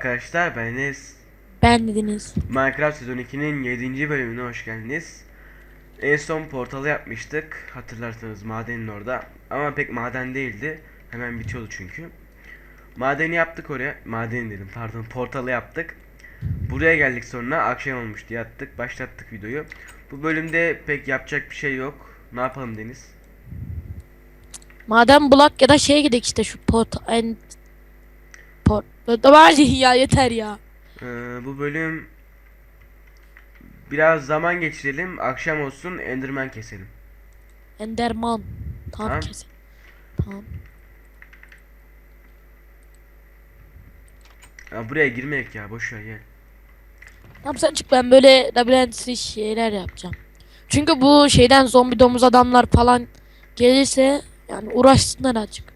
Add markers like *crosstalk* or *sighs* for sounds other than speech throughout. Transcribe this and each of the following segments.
arkadaşlar ben Enes. Ben dediniz. Minecraft sezon 2'nin 7. bölümüne hoş geldiniz. En son portalı yapmıştık. Hatırlarsanız madenin orada. Ama pek maden değildi. Hemen bitiyordu çünkü. Madeni yaptık oraya. Maden dedim pardon portalı yaptık. Buraya geldik sonra akşam olmuştu yattık başlattık videoyu. Bu bölümde pek yapacak bir şey yok. Ne yapalım Deniz? Madem bulak ya da şeye gidelim işte şu en Var ya yeter ya. Ee, bu bölüm biraz zaman geçirelim. Akşam olsun Enderman keselim. Enderman. Tamam Tamam. kesin. Tamam. Ya buraya girmeyek ya boş ver gel. Tamam sen çık ben böyle labirentsi şeyler yapacağım. Çünkü bu şeyden zombi domuz adamlar falan gelirse yani uğraşsınlar azıcık.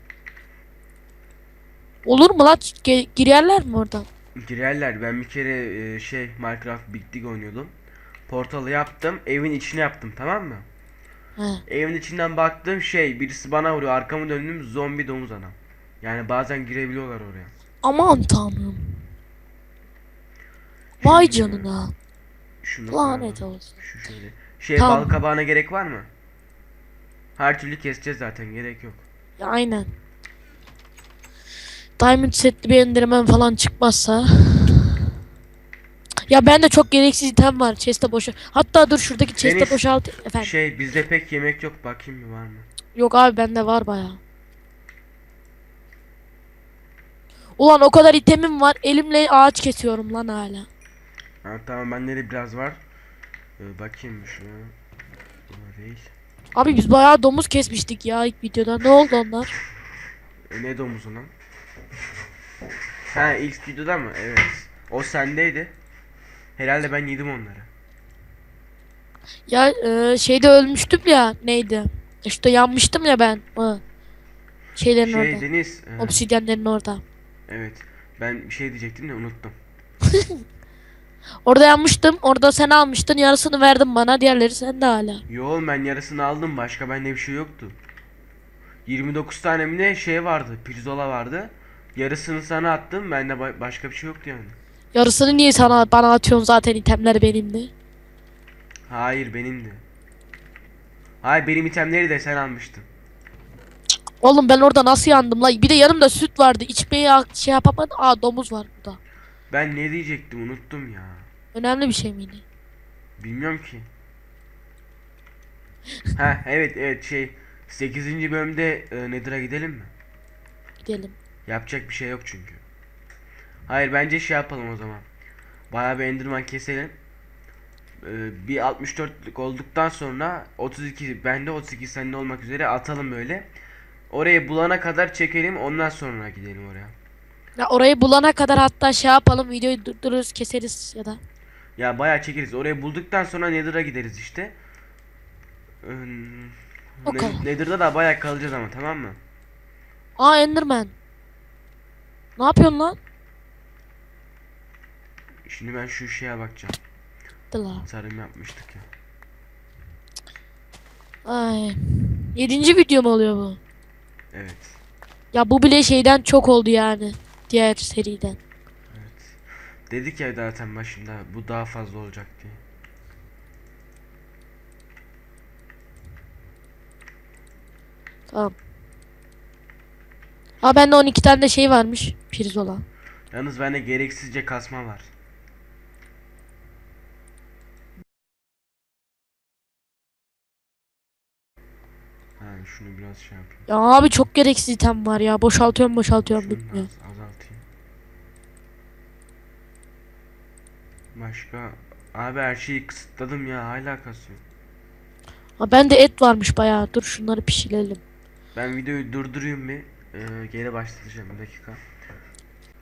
Olur mu lan? Ge- girerler mi oradan? Girerler. Ben bir kere e, şey Minecraft Big Dig oynuyordum. Portalı yaptım. Evin içine yaptım tamam mı? He. Evin içinden baktım şey birisi bana vuruyor. Arkamı döndüm zombi domuz adam. Yani bazen girebiliyorlar oraya. Aman tanrım. Vay canına. Şunu Lanet koyalım. olsun. Şu şöyle. Şey Tamam. bal kabağına gerek var mı? Her türlü keseceğiz zaten gerek yok. Ya aynen. Diamond setli bir enderman falan çıkmazsa. Ya bende çok gereksiz item var. Chest'e boşa. Hatta dur şuradaki chest'e Deniz, boşalt. Efendim. Şey bizde pek yemek yok bakayım bir var mı? Yok abi bende var baya. Ulan o kadar itemim var. Elimle ağaç kesiyorum lan hala. Ha, tamam bende de biraz var. Ee, bakayım şuna. Bu değil. Abi biz bayağı domuz kesmiştik ya ilk videoda. Ne oldu onlar? E, ne domuzu lan? Ha ilk videoda mı? Evet. O sendeydi. Herhalde ben yedim onları. Ya e, şeyde ölmüştüm ya. Neydi? İşte yanmıştım ya ben. Ha. Şeylerin Şey orada. Deniz. e, Obsidyenlerin orada. evet. Ben bir şey diyecektim de unuttum. *laughs* Orada yanmıştım. Orada sen almıştın. Yarısını verdin bana. Diğerleri sende hala. Yo ben yarısını aldım. Başka bende bir şey yoktu. 29 tane mi ne şey vardı. Pirzola vardı. Yarısını sana attım. Bende ba- başka bir şey yoktu yani. Yarısını niye sana bana atıyorsun zaten itemler benimdi. Hayır benimdi. Hayır benim itemleri de sen almıştın. Oğlum ben orada nasıl yandım la? Bir de yanımda süt vardı. İçmeye şey yapamadım. Aa domuz var burada. Ben ne diyecektim unuttum ya. Önemli bir şey miydi? Bilmiyorum ki. ha evet evet şey 8. bölümde e, Nether'a gidelim mi? Gidelim. Yapacak bir şey yok çünkü. Hayır bence şey yapalım o zaman. Bayağı bir Enderman keselim. Ee, bir 64'lük olduktan sonra 32 bende 32 sende olmak üzere atalım böyle. Orayı bulana kadar çekelim ondan sonra gidelim oraya. Ya orayı bulana kadar hatta şey yapalım. Videoyu durdururuz keseriz ya da. Ya bayağı çekeriz. Orayı bulduktan sonra Nether'a gideriz işte. Ee, O Ne- kadar. Nether'da da bayağı kalacağız ama tamam mı? Aa Enderman. Ne yapıyorsun lan? Şimdi ben şu şeye bakacağım. Hadi la. Tarım yapmıştık ya. Ay. Yedinci video mu oluyor bu? Evet. Ya bu bile şeyden çok oldu yani. Diğer seriden. Evet. Dedik ya zaten başında bu daha fazla olacak diye. Tamam. Ha bende 12 tane de şey varmış. Pirzola. Yalnız bende gereksizce kasma var. Ha şunu biraz şey yapayım. Ya abi çok gereksiz item var ya. Boşaltıyorum boşaltıyorum Şunu bitmiyor. azaltayım. Başka abi her şeyi kısıtladım ya hala kasıyor. Ha bende et varmış bayağı. Dur şunları pişirelim. Ben videoyu durdurayım bir. Ee, geri başlatacağım bir dakika.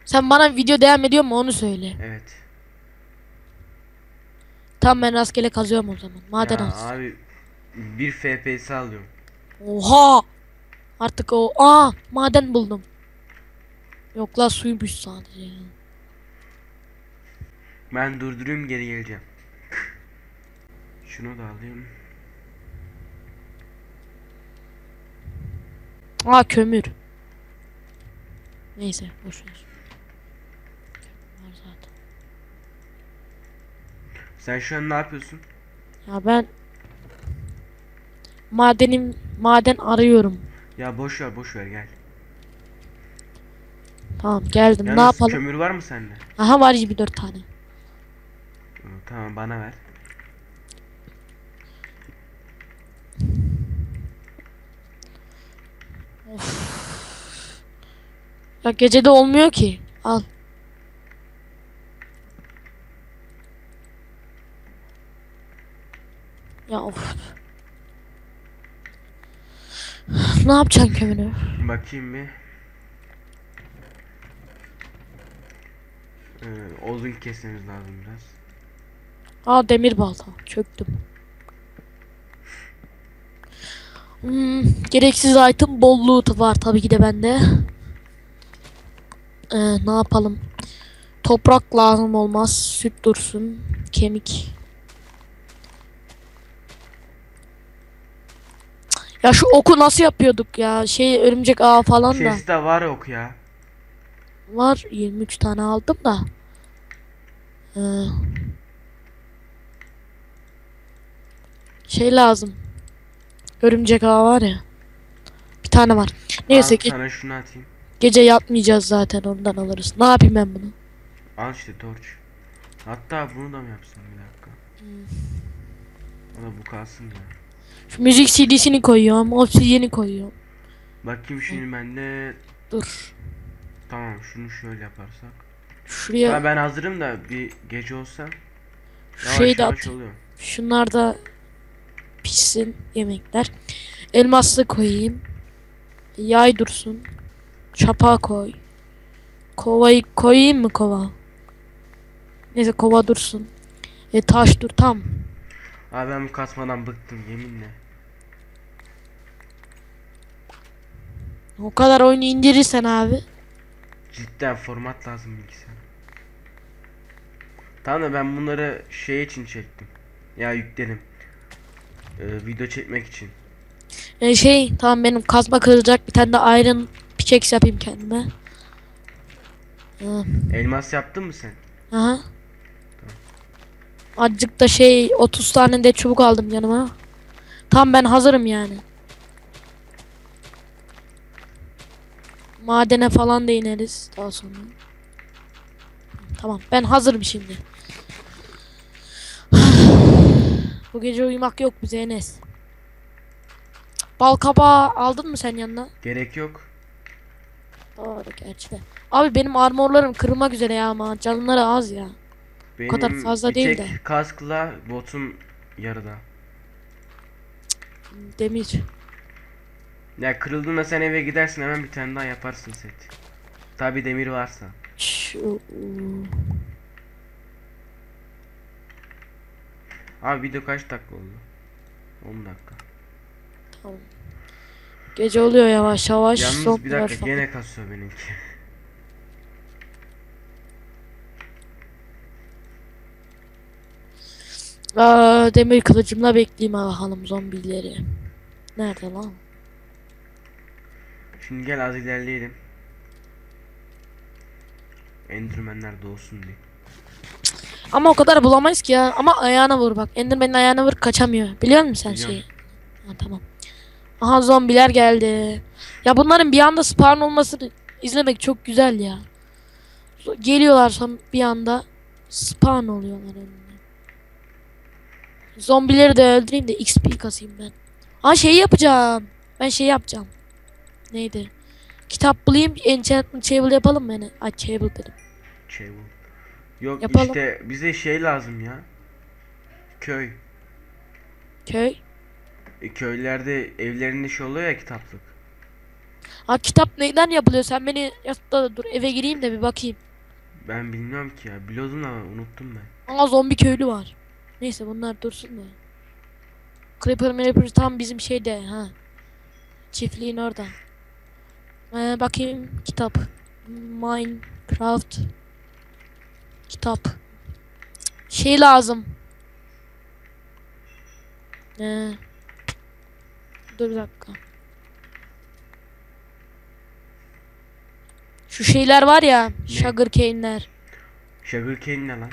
Sen bana video devam ediyor mu onu söyle. Evet. Tamam ben rastgele kazıyorum o zaman. Maden ya az. abi bir FPS alıyorum. Oha! Artık o aa maden buldum. Yok la suymuş sadece. ya. Ben durdurayım geri geleceğim. Şunu da alayım. Aa kömür. Neyse boş ver. zaten. Sen şu an ne yapıyorsun? Ya ben madenim maden arıyorum. Ya boş ver boş ver gel. Tamam geldim. Yalnız ne yapalım? kömür var mı sende? Aha var 24 tane. Tamam bana ver. Ya gece de olmuyor ki. Al. Ya of. *sighs* Ne yapacaksın kömürü? Bakayım bir. Ee, odun kesmemiz lazım biraz. Aa demir balta. Çöktüm. Hmm, gereksiz item bolluğu var tabii ki de bende. Ee, ne yapalım? Toprak lazım olmaz. Süt dursun. Kemik. Ya şu oku nasıl yapıyorduk ya? Şey örümcek ağı falan da. Chest'te var ok ya. Var 23 tane aldım da. Ee, şey lazım. Örümcek ağı var ya. Bir tane var. Neyse ki sana şunu atayım. Gece yatmayacağız zaten ondan alırız. Ne yapayım ben bunu? Al işte torch. Hatta bunu da mı yapsam bir dakika. Ama bu kalsın ya. Şu müzik CD'sini koyuyorum. Obsidian'i koyuyorum. Bakayım şimdi bende Dur. tamam şunu şöyle yaparsak. Şuraya Ha, ben hazırım da bir gece olsa yavaş şey de at. oluyor. Şunlar da pişsin yemekler. Elmaslı koyayım. Yay dursun. Çapa koy. Kovayı koyayım mı kova? Neyse kova dursun. E taş dur tam. Abi ben bu kasmadan bıktım yeminle. O kadar oyunu indirirsen abi. Cidden format lazım bilgisayara. Tamam da ben bunları şey için çektim. Ya yükledim. Ee, video çekmek için. E şey tamam benim kazma kırılacak bir tane de iron pickaxe yapayım kendime. Ha, Elmas yaptın mı sen? Aha. Azıcık da şey 30 tane de çubuk aldım yanıma. Tam ben hazırım yani. Madene falan da ineriz daha sonra. Tamam ben hazırım şimdi. *sighs* Bu gece uyumak yok bize Enes. Bal kabağı aldın mı sen yanına? Gerek yok. Doğru gerçi de. Abi benim armorlarım kırılmak üzere ya ama canları az ya. Benim kadar fazla değil de. kaskla botum yarıda. Demir. Ya kırıldığında sen eve gidersin hemen bir tane daha yaparsın set. Tabi demir varsa. Şu Abi video kaç dakika oldu? 10 dakika. tamam. Gece oluyor yavaş yavaş. Yalnız bir zombiler dakika falan. gene kasıyor benimki. Aa, demir kılıcımla bekleyeyim bakalım zombileri. Nerede lan? Şimdi gel az ilerleyelim. Endermanler doğsun diye. Ama o kadar bulamayız ki ya. Ama ayağına vur bak. Enderman'in ayağına vur kaçamıyor. Biliyor musun sen Biliyorum. şeyi? Ha, tamam. Aha zombiler geldi. Ya bunların bir anda spawn olmasını izlemek çok güzel ya. Geliyorlar son bir anda spawn oluyorlar önüne. Zombileri de öldüreyim de XP kasayım ben. Ha şey yapacağım. Ben şey yapacağım. Neydi? Kitap bulayım. Enchantment table yapalım mı? Yani? Ay table dedim. Bu. Yok Yapalım. işte bize şey lazım ya. Köy. Köy. E, köylerde evlerinde şey oluyor ya kitaplık. Ha kitap neyden yapılıyor? Sen beni yatıda da dur eve gireyim de bir bakayım. Ben bilmiyorum ki ya. Biliyordum ama unuttum ben. Aa zombi köylü var. Neyse bunlar dursun da. Creeper Creeper tam bizim şeyde ha. Çiftliğin orada. Ee, bakayım kitap. Minecraft. Kitap. Şey lazım. Ee, dur bir dakika. Şu şeyler var ya. Sugar cane'ler. Sugar cane ne lan?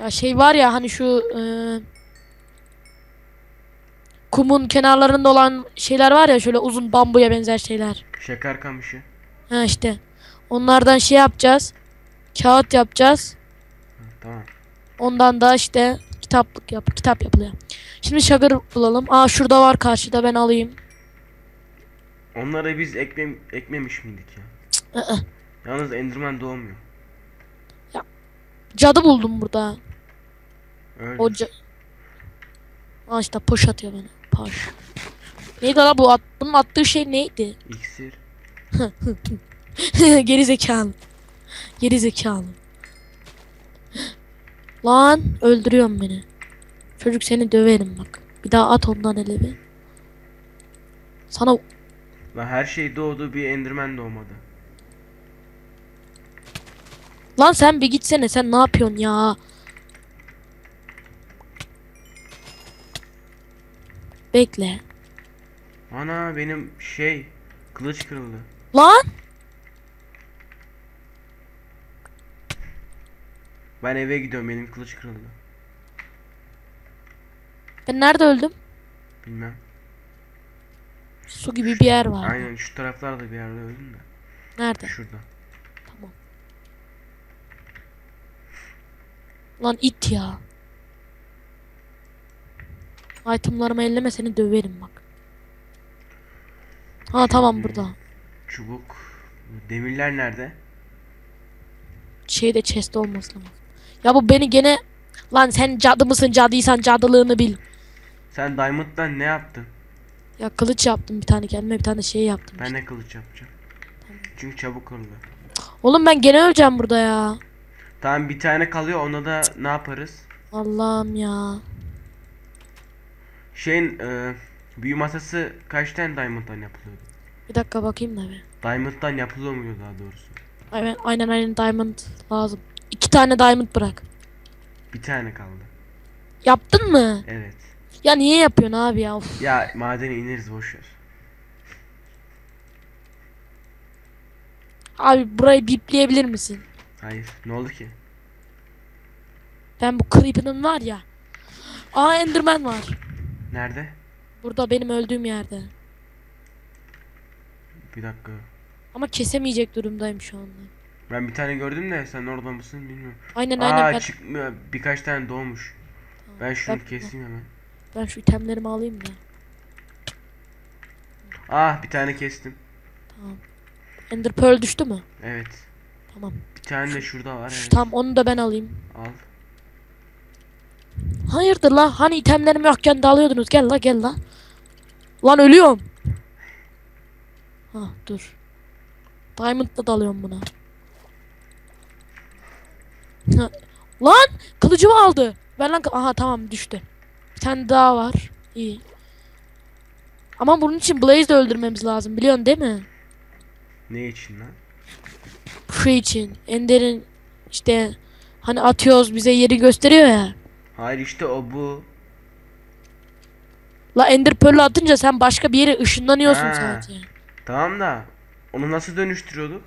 Ya şey var ya hani şu e, kumun kenarlarında olan şeyler var ya şöyle uzun bambuya benzer şeyler. Şeker kamışı. Ha işte. Onlardan şey yapacağız. Kağıt yapacağız. Ha, tamam. Ondan da işte kitaplık yap kitap yapılıyor. Şimdi şagır bulalım. Aa şurada var karşıda ben alayım. Onları biz ekme ekmemiş miydik ya? ı-ı. Yalnız Enderman doğmuyor. Cadı buldum burada. Öyle. O ca- Aa işte poş atıyor beni. Poş. Neydi la bu at bunun attığı şey neydi? İksir. *laughs* Geri zekalı. Geri zekalı. Lan öldürüyorsun beni. Çocuk seni döverim bak. Bir daha at ondan ele bir. Sana Lan her şey doğdu bir Enderman doğmadı. lan sen bir gitsene sen ne yapıyorsun ya? Bekle. Ana benim şey kılıç kırıldı. Lan Ben eve gidiyorum benim kılıç kırıldı. ben nerede öldüm? Bilmem. Su gibi bir yer var. Aynen şu taraflarda bir yerde öldüm de. Nerede? Şurada. Tamam. Lan it ya. Itemlarımı elleme seni döverim bak. Ha tamam burada. Çubuk. Demirler nerede? Şeyde chest olması lazım. Ya bu beni gene lan sen cadı mısın cadıysan cadılığını bil. Sen Diamond'dan ne yaptın? Ya kılıç yaptım bir tane kendime bir tane şey yaptım. Ben işte. de kılıç yapacağım. Çünkü çabuk kırıldı. Oğlum ben gene öleceğim burada ya. Tamam bir tane kalıyor ona da ne yaparız? Allah'ım ya. Şeyin e, büyü masası kaç tane Diamond'dan yapılıyordu? Bir dakika bakayım da bir. Diamond'dan yapılıyor muydu daha doğrusu? Aynen aynen, aynen diamond lazım. İki tane diamond bırak. Bir tane kaldı. Yaptın mı? Evet. Ya niye yapıyorsun abi ya? Of. Ya madene ineriz boş ver. Abi burayı bipleyebilir misin? Hayır. Ne oldu ki? Ben bu creeper'ın var ya. Aa Enderman var. Nerede? Burada benim öldüğüm yerde. Bir dakika. Ama kesemeyecek durumdayım şu anda. Ben bir tane gördüm de sen orada mısın bilmiyorum. Aynen Aa aynen ben, çıkmıyor. Birkaç tane doğmuş. Ben şunu ben- keseyim hemen. ben şu itemlerimi alayım da. Ah bir tane kestim. Tamam. Ender Pearl düştü mü? Evet. Tamam. Bir tane de şurada var. Şu, Evet. tamam onu da ben alayım. Al. Hayırdır la? Hani itemlerim yokken de alıyordunuz. Gel la gel la. Lan ölüyorum. Ha dur. Diamond'la dalıyorum buna. Lan kılıcımı aldı. Ver lan. Aha tamam düştü. Bir tane daha var. İyi. Ama bunun için Blaze de öldürmemiz lazım. Biliyorsun değil mi? Ne için lan? Şey için. Ender'in işte hani atıyoruz bize yeri gösteriyor ya. Hayır işte o bu. La Ender Pearl'ü atınca sen başka bir yere ışınlanıyorsun Ha. sadece. Tamam da onu nasıl dönüştürüyorduk?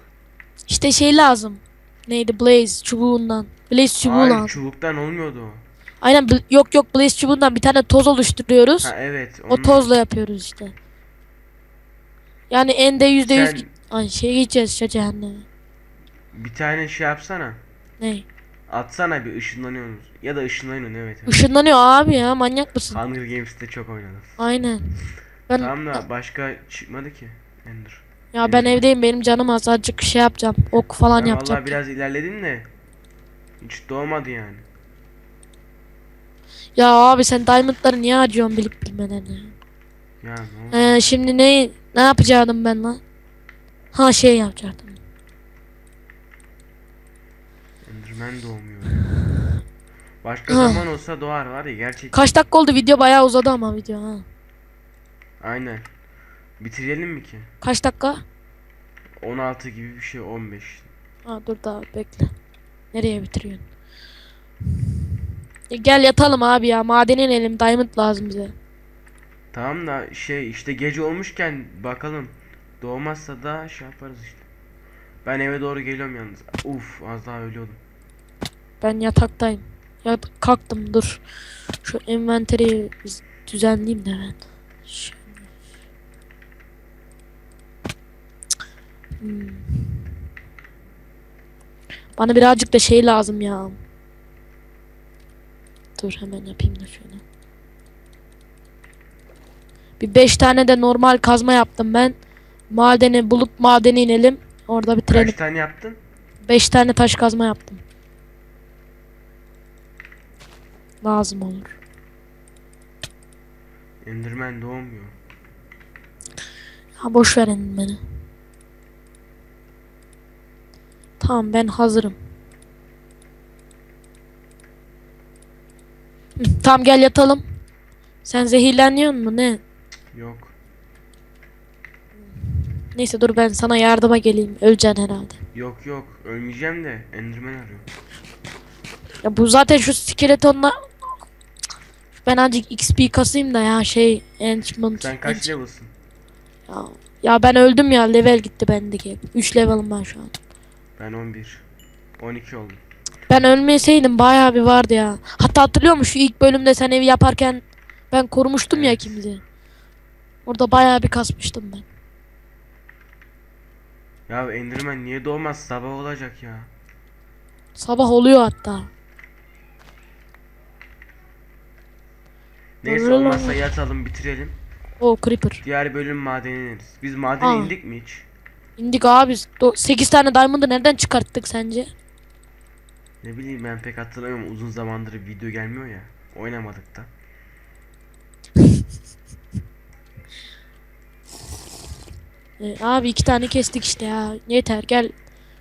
İşte şey lazım. Neydi Blaze çubuğundan. Blaze çubuğu Hayır çubuktan olmuyordu o. Aynen yok yok Blaze çubuğundan bir tane toz oluşturuyoruz. Ha evet. o tozla yapıyoruz işte. Yani ende yüzde yüz Sen Ay şey gideceğiz işte cehenneme. bir tane şey yapsana. Ne? Atsana bir ışınlanıyorsunuz. Ya da ışınlanın evet. evet. Işınlanıyor abi ya manyak mısın? Hunger Games'te çok oynadım. Aynen. Ben Tamam da başka çıkmadı ki. Ender. Ya ben evdeyim benim canım az azıcık şey yapacağım. Ok falan Ben yapacağım. vallahi biraz ilerledin de hiç doğmadı yani. Ya abi sen diamondları niye harcıyorsun bilip bilmeden ya? Ya ne? Ee, şimdi ne ne yapacaktım ben lan? Ha şey yapacaktım. Enderman doğmuyor. Başka Ha. zaman olsa doğar var ya gerçekten. Kaç dakika oldu video bayağı uzadı ama video ha. Aynen. Bitirelim mi ki? Kaç dakika? 16 gibi bir şey 15. Ha dur daha bekle. Nereye bitiriyorsun? E, gel yatalım abi ya. Maden inelim. Diamond lazım bize. Tamam da şey işte gece olmuşken bakalım. Doğmazsa da şey yaparız işte. Ben eve doğru geliyorum yalnız. Uf az daha ölüyordum. Ben yataktayım. Ya kalktım dur. Şu envanteri düzenleyeyim de ben. Şöyle. Hmm. Bana birazcık da şey lazım ya. Dur hemen yapayım da şöyle. Bir beş tane de normal kazma yaptım ben. Madeni bulup madene inelim. Orada bitirelim. Kaç tane yaptın? 5 tane taş kazma yaptım. Lazım olur. Enderman doğmuyor. Ha boş verin beni. Tamam ben hazırım. Tamam gel yatalım. Sen zehirleniyor mu ne? Yok. Neyse dur ben sana yardıma geleyim. Öleceksin herhalde. Yok yok. Ölmeyeceğim de Enderman arıyor. Ya bu zaten şu skeletonla ben azıcık XP kasayım da ya şey enchantment. Sen kaç level'sın? Ya, ya ben öldüm ya level gitti bendeki. 3 level'ım ben şu an. Ben 11. 12 oldum. Ben ölmeseydim bayağı bir vardı ya. Hatta hatırlıyor musun şu ilk bölümde sen evi yaparken ben korumuştum ya Evet. ikimizi. Orada bayağı bir kasmıştım ben. Ya Enderman niye doğmaz? Sabah olacak ya. Sabah oluyor hatta. Neyse olmazsa yatalım bitirelim. O creeper. Diğer bölüm madene ineriz. Biz madene Aa. indik mi hiç? İndik abi. 8 tane diamond'ı nereden çıkarttık sence? Ne bileyim ben pek hatırlamıyorum. Uzun zamandır video gelmiyor ya. Oynamadık da. Ee, *laughs* abi iki tane kestik işte ya. Yeter gel.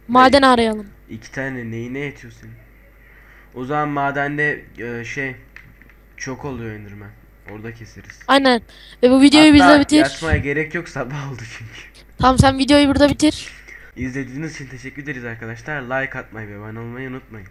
Maden arayalım. İki tane neyine yetiyor senin? O zaman madende e, şey çok oluyor Enderman. Orada keseriz. Aynen. Ve bu videoyu Hatta bizde bitir. yatmaya gerek yok sabah oldu çünkü. Tamam sen videoyu burada bitir. İzlediğiniz için teşekkür ederiz arkadaşlar. Like atmayı ve abone olmayı unutmayın.